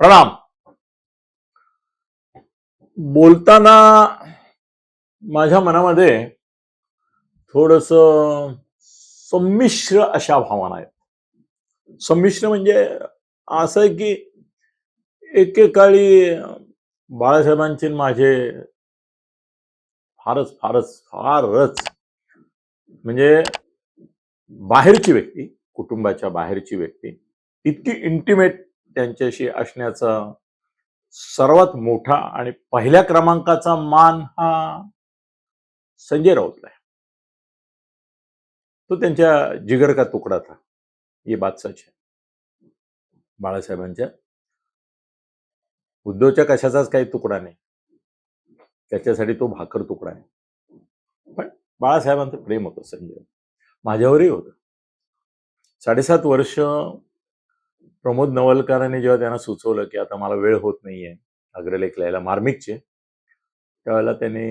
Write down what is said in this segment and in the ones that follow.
प्रणाम. बोलताना माझ्या मनामध्ये थोडस संमिश्र अशा भावना आहेत. संमिश्र म्हणजे असं आहे की एकेकाळी बाळासाहेबांचे माझे फारच फारच फारच म्हणजे बाहेरची व्यक्ती कुटुंबाच्या बाहेरची व्यक्ती इतकी इंटिमेट त्यांच्याशी असण्याचा सर्वात मोठा आणि पहिल्या क्रमांकाचा मान हा संजय राऊतला आहे. तो त्यांच्या जिगर का तुकडा था ये बात सच बाळासाहेबांच्या उद्धवच्या कशाचाच काही तुकडा नाही. त्याच्यासाठी तो भाकर तुकडा आहे. पण बाळासाहेबांचं प्रेम होतं संजय. माझ्यावरही होतं. साडेसात वर्ष प्रमोद नवलकरांनी जेव्हा त्यांना सुचवलं की आता मला वेळ होत नाहीये अग्रलेख लिहायला मार्मिकचे त्यावेळेला त्यांनी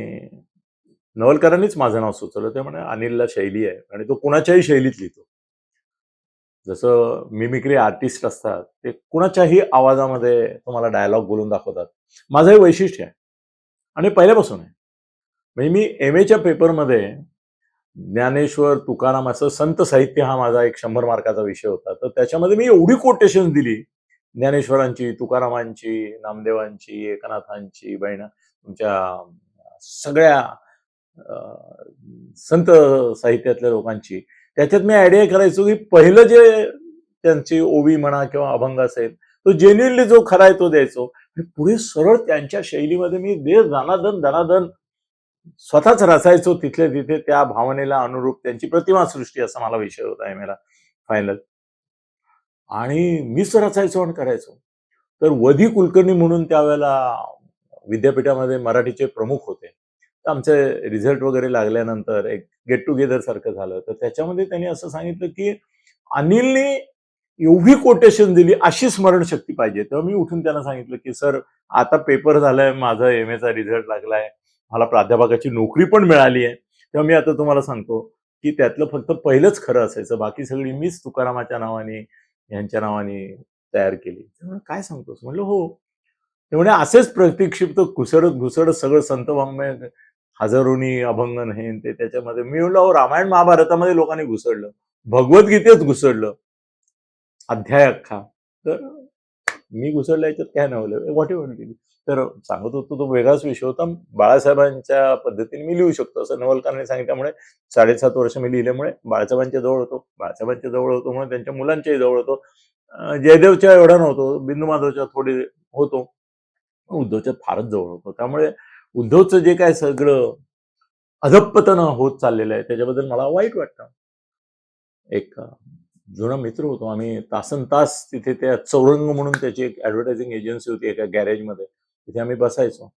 नवलकरांनीच माझं नाव सुचवलं. ते म्हणे अनिलला शैली आहे. आणि तो कुणाच्याही शैलीत लिहितो. जसं मिमिक्री आर्टिस्ट असतात ते कुणाच्याही आवाजामध्ये तुम्हाला डायलॉग बोलून दाखवतात. माझं हे वैशिष्ट्य आहे. आणि पहिल्यापासून आहे. म्हणजे मी एम एच्या पेपरमध्ये ज्ञानेश्वर तुकाराम असं संत साहित्य हा माझा एक शंभर मार्काचा विषय होता. तर त्याच्यामध्ये मी एवढी कोटेशन दिली. ज्ञानेश्वरांची तुकारामांची नामदेवांची एकनाथांची बहिण तुमच्या सगळ्या संत साहित्यातल्या लोकांची. त्याच्यात मी आयडिया करायचो की पहिलं जे त्यांची ओवी म्हणा किंवा अभंग असेल तो जेन्युनली जो खरा आहे तो द्यायचो. पुढे सरळ त्यांच्या शैलीमध्ये मी दे धनाधन धनाधन स्वतःच रचायचो तिथले तिथे त्या भावनेला अनुरूप त्यांची प्रतिमा सृष्टी असा मला विषय होता एम फायनल आणि मीच रचायचो आणि करायचो. तर वधी कुलकर्णी म्हणून त्यावेळेला विद्यापीठामध्ये मराठीचे प्रमुख होते. तर आमचे रिझल्ट वगैरे लागल्यानंतर एक गेट टुगेदर सारखं झालं. तर त्याच्यामध्ये त्यांनी असं सांगितलं की अनिलने एवढी कोटेशन दिली अशी स्मरणशक्ती पाहिजे. तेव्हा मी उठून त्यांना सांगितलं की सर आता पेपर झालाय माझा एम एचा रिझल्ट लागलाय. मला प्राध्यापकाची नोकरी पण मिळाली आहे. तेव्हा मी आता तुम्हाला सांगतो की त्यातलं फक्त पहिलंच खरं असायचं. बाकी सगळी मीच तुकारामाच्या नावाने यांच्या नावाने तयार केली. त्यामुळे काय सांगतोस म्हणलं हो. ते असेच प्रतिक्षिप्त घुसडत घुसडत सगळं संत वाङ्मय हजारोनी अभंगन हे ते त्याच्यामध्ये. मी म्हणलं हो रामायण महाभारतामध्ये लोकांनी घुसडलं भगवद्गीतेत घुसडलं अध्याय अख्खा. तर मी घुसडला याच्यात काय नवलं वॉट एव्हर केली तर सांगत होतो तो वेगळाच विषय होता. बाळासाहेबांच्या पद्धतीने मी लिहू शकतो. असं नवलकरांनी सांगितल्यामुळे साडेसात वर्ष मी लिहिल्यामुळे बाळासाहेबांच्या जवळ होतो. बाळासाहेबांच्या जवळ होतो म्हणून त्यांच्या मुलांच्याही जवळ होतो. जयदेवच्या एवढा नव्हतो. बिंदू माधवच्या थोडे होतो. उद्धवच्या फारच जवळ होतो. त्यामुळे उद्धवचं जे काय सगळं अधपतन होत चाललेलं आहे त्याच्याबद्दल मला वाईट वाटतं. एक जुना मित्र होतो. आम्ही तासन तास तिथे त्या चौरंग म्हणून त्याची एक ऍडव्हर्टायझिंग एजन्सी होती एका गॅरेजमध्ये तिथे आम्ही बसायचो.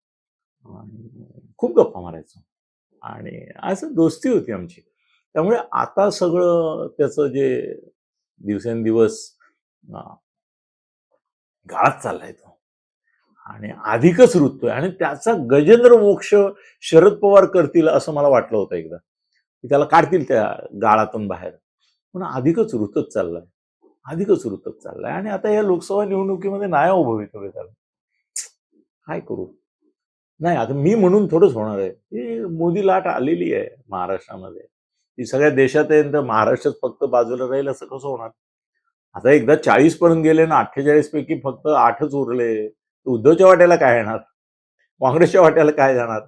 आणि खूप गप्पा मारायचो. आणि असं दोस्ती होती आमची. त्यामुळे आता सगळं त्याचं जे दिवसेंदिवस गाळात गाळत चाललाय तो. आणि अधिकच रुततोय. आणि त्याचा गजेंद्र मोक्ष शरद पवार करतील असं मला वाटलं होतं एकदा. की त्याला काढतील त्या गाळातून बाहेर. पण अधिकच रुतत चाललाय. अधिकच रुतत चाललाय. आणि आता या लोकसभा निवडणुकीमध्ये नाही उभवित त्याला काय करू? नाही आता मी म्हणून थोडंच होणार आहे. ही मोदी लाट आलेली आहे महाराष्ट्रामध्ये. ती सगळ्या देशात आहे तर महाराष्ट्रात फक्त बाजूला राहील असं कसं होणार? आता एकदा चाळीस पर्यंत गेले ना अठ्ठेचाळीस पैकी फक्त आठच उरले. उद्धवच्या वाट्याला काय येणार? काँग्रेसच्या वाट्याला काय जाणार?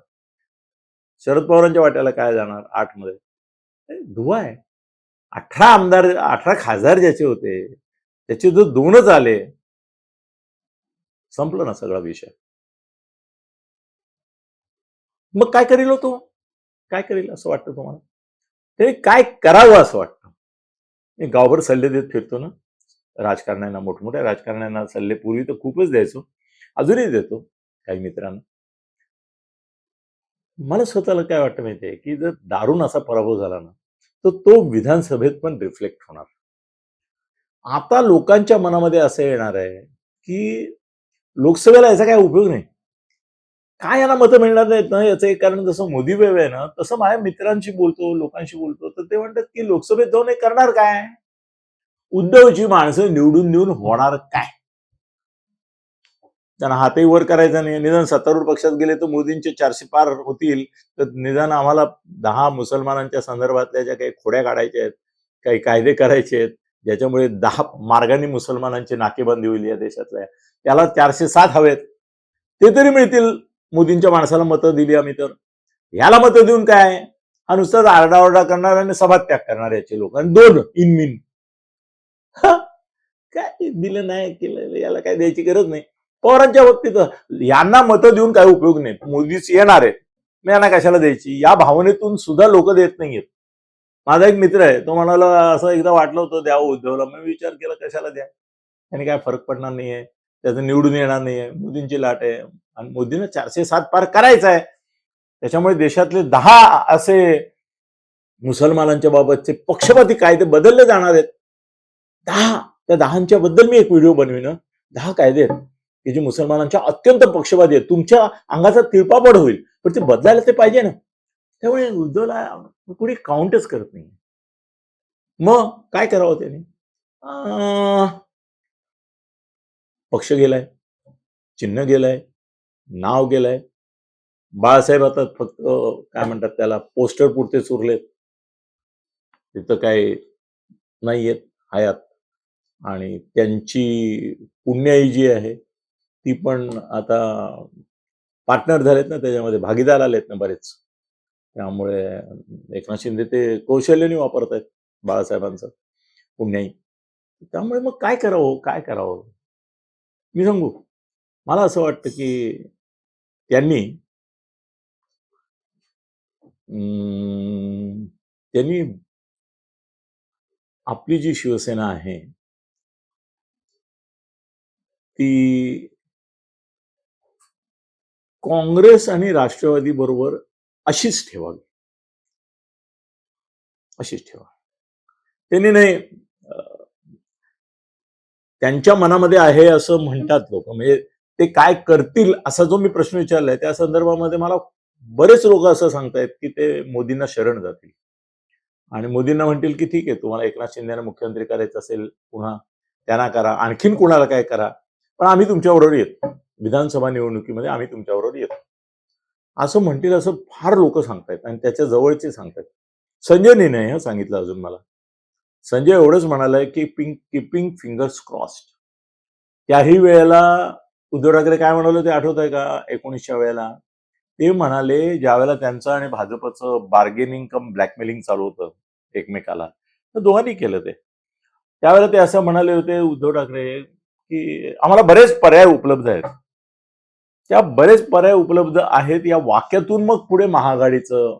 शरद पवारांच्या वाट्याला काय जाणार आठमध्ये धुवा आहे. अठरा आमदार अठरा खासदार ज्याचे होते त्याचे जो दोनच आले संपलं ना सगळा विषय. मग काय करील होतो काय करील असं वाटतं तुम्हाला? तरी काय करावं असं वाटतं? मी गावभर सल्ले देत फिरतो ना. राजकारण्यांना मोठमोठ्या राजकारण्यांना सल्ले पूर्वी तर खूपच द्यायचो. अजूनही देतो काही मित्रांना. मला स्वतःला काय वाटतं आहे की जर दारुण असा पराभव झाला ना तर तो विधानसभेत पण रिफ्लेक्ट होणार. आता लोकांच्या मनामध्ये असं येणार आहे की लोकसभेला याचा काय उपयोग नाही? काय यांना मतं मिळणार नाहीत ना? याचं एक कारण जसं मोदी वेव आहे ना तसं माझ्या मित्रांशी बोलतो लोकांशी बोलतो तर ते म्हणतात की लोकसभेत जाऊन हे करणार काय? उद्धवची माणसं निवडून निवडून होणार काय? त्यांना हातही वर करायचा नाही. निदान सत्तारूढ पक्षात गेले तर मोदींचे चारशे पार होतील. तर निदान आम्हाला दहा मुसलमानांच्या संदर्भातल्या ज्या काही खोड्या काढायच्या आहेत काही कायदे करायचे आहेत ज्याच्यामुळे दहा मार्गाने मुसलमानांची नाकेबंदी होईल या देशातल्या. त्याला चारशे सात हवेत. ते तरी मिळतील. मोदींच्या माणसाला मतं दिली आम्ही तर. ह्याला मतं देऊन काय? हा नुसताच आरडाओरडा करणार आणि सभात्याग करणार याचे लोक. आणि दोन इनमिन काय दिलं नाही केलं याला काय द्यायची गरज नाही. पवारांच्या बाबतीत यांना मतं देऊन काय उपयोग नाही. मोदीच येणार आहेत. मी यांना कशाला द्यायची? या भावनेतून सुद्धा लोक देत नाहीयेत. माझा एक मित्र आहे तो म्हणाला असं एकदा वाटलं होतं द्यावं उद्धवला. मी विचार केला कशाला द्या? त्याने काय फरक पडणार नाहीये. त्याचं निवडून येणार नाहीये. मोदींची लाट आहे. आणि मोदींना चारशे सात पार करायचा आहे त्याच्यामुळे देशातले दहा असे मुसलमानांच्या बाबतचे पक्षपाती कायदे बदलले जाणार आहेत. दहा त्या दहांच्या बद्दल मी एक व्हिडिओ बनवीन दहा कायदे आहेत की जे मुसलमानांच्या अत्यंत पक्षपाती आहेत. तुमच्या अंगाचा तिळपापड होईल पण ते बदलायला ते पाहिजे ना. त्यामुळे उद्धवला कुणी काउंटच करत नाही मग काय करावं त्याने? अं, पक्ष गेलाय चिन्ह गेलाय नाव गेलंय. बाळासाहेब आता फक्त काय म्हणतात त्याला पोस्टर पुरतेच उरलेत तिथं काय नाहीयेत हयात आणि त्यांची पुण्याई जी आहे ती पण आता पार्टनर झालेत ना त्याच्यामध्ये भागीदार आलेत ना बरेच. त्यामुळे एकनाथ शिंदे ते कौशल्याने वापरत आहेत बाळासाहेबांचं पुण्याई. त्यामुळे मग काय करावं काय करावं? मी सांगू. मला असं वाटतं की त्यांनी अं, त्यांनी आपली जी शिवसेना आहे ती काँग्रेस आणि राष्ट्रवादी बरोबर अशीच ठेवावी. अशीच ठेवा त्यांनी नाही त्यांच्या मनामध्ये आहे असं म्हणतात लोक. म्हणजे ते काय करतील असा जो मी प्रश्न विचारलाय त्या संदर्भामध्ये मला बरेच लोक असं सांगतायत की ते मोदींना शरण जातील. आणि मोदींना म्हणतील की ठीक आहे तुम्हाला एकनाथ शिंदेना मुख्यमंत्री करायचं असेल पुन्हा त्यांना करा आणखीन कुणाला काय करा. पण आम्ही तुमच्याबरोबर येतो विधानसभा निवडणुकीमध्ये आम्ही तुमच्याबरोबर येतो असं म्हणतील असं फार लोक सांगतायत आणि त्याच्या जवळचे सांगतायत. संजय निने हे सांगितलं अजून मला. संजय एवढंच म्हणालाय की पिंग किपिंग फिंगर्स क्रॉस्ड त्याही वेळेला उद्धव ठाकरे काय म्हणाले ते आठवत आहे का एकोणीसच्या वेळेला? ते म्हणाले ज्यावेळेला त्यांचं आणि भाजपचं बार्गेनिंग कम ब्लॅकमेलिंग चालू होतं एकमेकाला तर दोघांनी केलं ते. त्यावेळेला ते असं म्हणाले होते उद्धव ठाकरे की आम्हाला बरेच पर्याय उपलब्ध आहेत. त्या बरेच पर्याय उपलब्ध आहेत या वाक्यातून मग पुढे महाआघाडीचं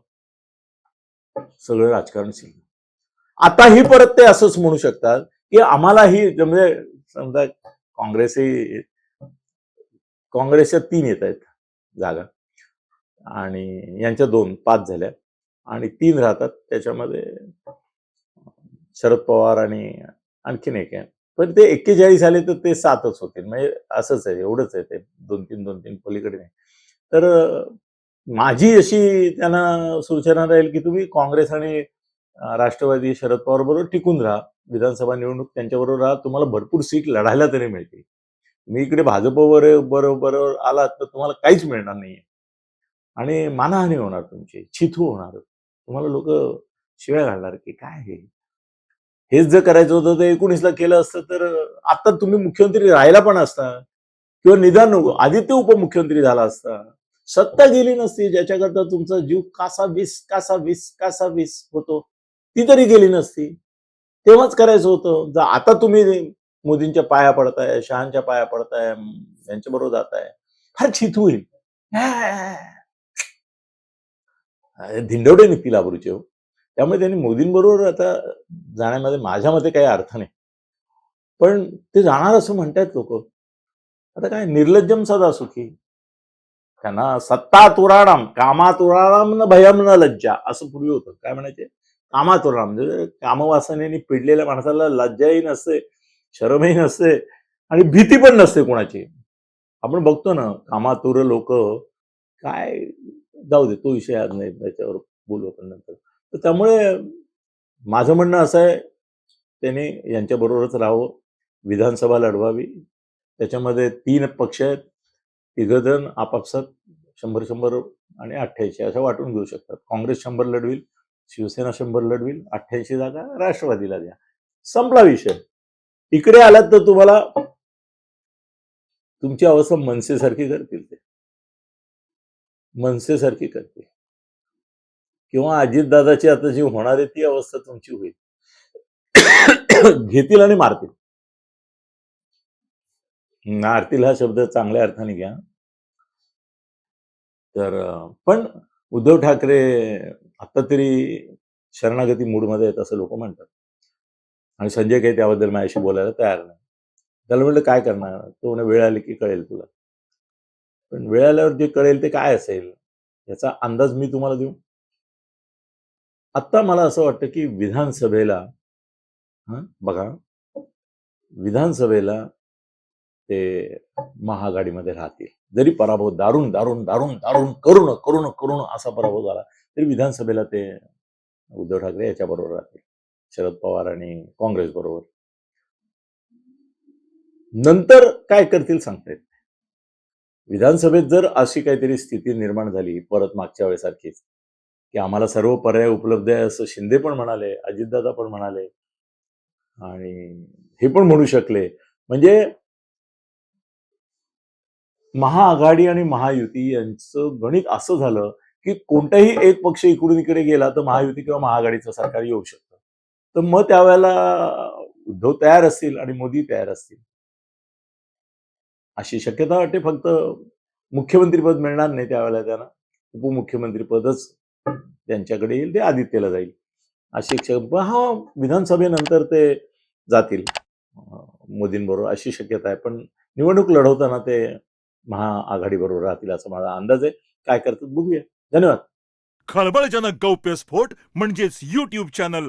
सगळं राजकारण शिकलं आताही परत ते असंच म्हणू शकतात की आम्हालाही म्हणजे समजा काँग्रेसही काँग्रेसच्या तीन येत आहेत जागा. आणि यांच्या दोन पाच झाल्या. आणि तीन राहतात. त्याच्यामध्ये शरद पवार आणि आणखीन एक आहे. पण ते एक्केचाळीस आले तर ते सातच होतील. म्हणजे असंच आहे. एवढंच आहे ते. दोन तीन दोन तीन पलीकडे नाही. तर माझी अशी त्यांना सूचना राहील की तुम्ही काँग्रेस आणि राष्ट्रवादी शरद पवार बरोबर टिकून राहा. विधानसभा निवडणूक त्यांच्याबरोबर राहा. तुम्हाला भरपूर सीट लढायला तरी मिळतील. मी इकडे भाजपवर बरोबर आलात तर तुम्हाला काहीच मिळणार नाहीये. आणि मानहानी होणार तुमची छिथू होणार. तुम्हाला लोक शिव्या घालणार की काय हे? हेच जर करायचं होतं तर एकोणीसला केलं असतं तर आता तुम्ही मुख्यमंत्री राहिला पण असता किंवा निदान आदित्य उपमुख्यमंत्री झाला असता. सत्ता गेली नसती ज्याच्याकरता तुमचा जीव कासा वीस कासा वीस कासा वीस होतो ती तरी गेली नसती. तेव्हाच करायचं होतं. जर आता तुम्ही मोदींच्या पाया पडताय शहांच्या पाया पडताय यांच्याबरोबर बरोबर जाताय. फार छित होईल. धिंडवडे निघतील आबरूचे हो. त्यामुळे त्यांनी मोदींबरोबर आता जाण्यामध्ये माझ्या मते काही अर्थ नाही. पण ते जाणार असं म्हणतायत लोक. आता काय निर्लज्जम सदा सुखी. त्यांना सत्ता तुराणाम कामा तुराणाम न भयम न लज्जा असं पूर्वी होतं. काय म्हणायचे? कामा तुराणाम म्हणजे कामवासनेने पिडलेल्या माणसाला लज्जाही नसते शरमही नसते आणि भीती पण नसते कोणाची. आपण बघतो ना कामातुर लोक काय जाऊ दे तो विषय आज नाही त्याच्यावर बोलू आपण नंतर. तर त्यामुळे माझं म्हणणं असं आहे त्यांनी यांच्याबरोबरच राहावं विधानसभा लढवावी. त्याच्यामध्ये तीन पक्ष आहेत तिघजण आपापसात शंभर शंभर आणि अठ्ठ्याऐंशी असं वाटून घेऊ शकतात. काँग्रेस शंभर लढवील शिवसेना शंभर लढवील अठ्ठ्याऐंशी जागा राष्ट्रवादीला द्या. संपला विषय. इकडे आलात तर तुम्हाला तुमची अवस्था मनसेसारखी करतील ते. मनसेसारखी करते किंवा अजितदादाची आता जी होणार आहे ती अवस्था तुमची होईल. घेतील आणि मारतील. मारतील हा शब्द चांगल्या अर्थाने घ्या. तर पण उद्धव ठाकरे आता तरी शरणागती मूडमध्ये आहेत असं लोक म्हणतात. आणि संजय काही त्याबद्दल माझ्याशी बोलायला तयार नाही. त्याला म्हटलं काय करणार? तो म्हणे वेळ आली की कळेल तुला. पण वेळ आल्यावर जे कळेल ते काय असेल याचा अंदाज मी तुम्हाला देऊ? आत्ता मला असं वाटतं की विधानसभेला हं, बघा विधानसभेला ते महाआघाडीमध्ये राहतील. जरी पराभव दारुण दारुण दारुण दारुण करुण करुण करुण असा पराभव झाला तरी विधानसभेला ते उद्धव ठाकरे याच्याबरोबर राहतील. शरद पवार आणि काँग्रेस बरोबर. नंतर काय करतील सांगता येत विधानसभेत जर अशी काहीतरी स्थिती निर्माण झाली परत मागच्या वेळेसारखीच की आम्हाला सर्व पर्याय उपलब्ध आहे असं शिंदे पण म्हणाले अजितदादा पण म्हणाले आणि हे पण म्हणू शकले. म्हणजे महाआघाडी आणि महायुती यांचं गणित असं झालं की कोणताही एक पक्ष इकडून इकडे गेला तर महायुती किंवा महाआघाडीचं सरकार येऊ शकतं. तर मग त्यावेळेला उद्धव तयार असतील आणि मोदी तयार असतील. अशी शक्यता वाटते फक्त मुख्यमंत्रीपद मिळणार नाही त्यावेळेला त्यांना. उपमुख्यमंत्रीपदच त्यांच्याकडे येईल ते आदित्यला जाईल. अशी हा विधानसभेनंतर ते जातील. मोदींबरोबर अशी शक्यता आहे पण निवडणूक लढवताना ते महाआघाडीबरोबर राहतील असा माझा अंदाज आहे. काय करतात बघूया. धन्यवाद. खळबळजनक गौप्यस्फोट म्हणजेच युट्यूब चॅनल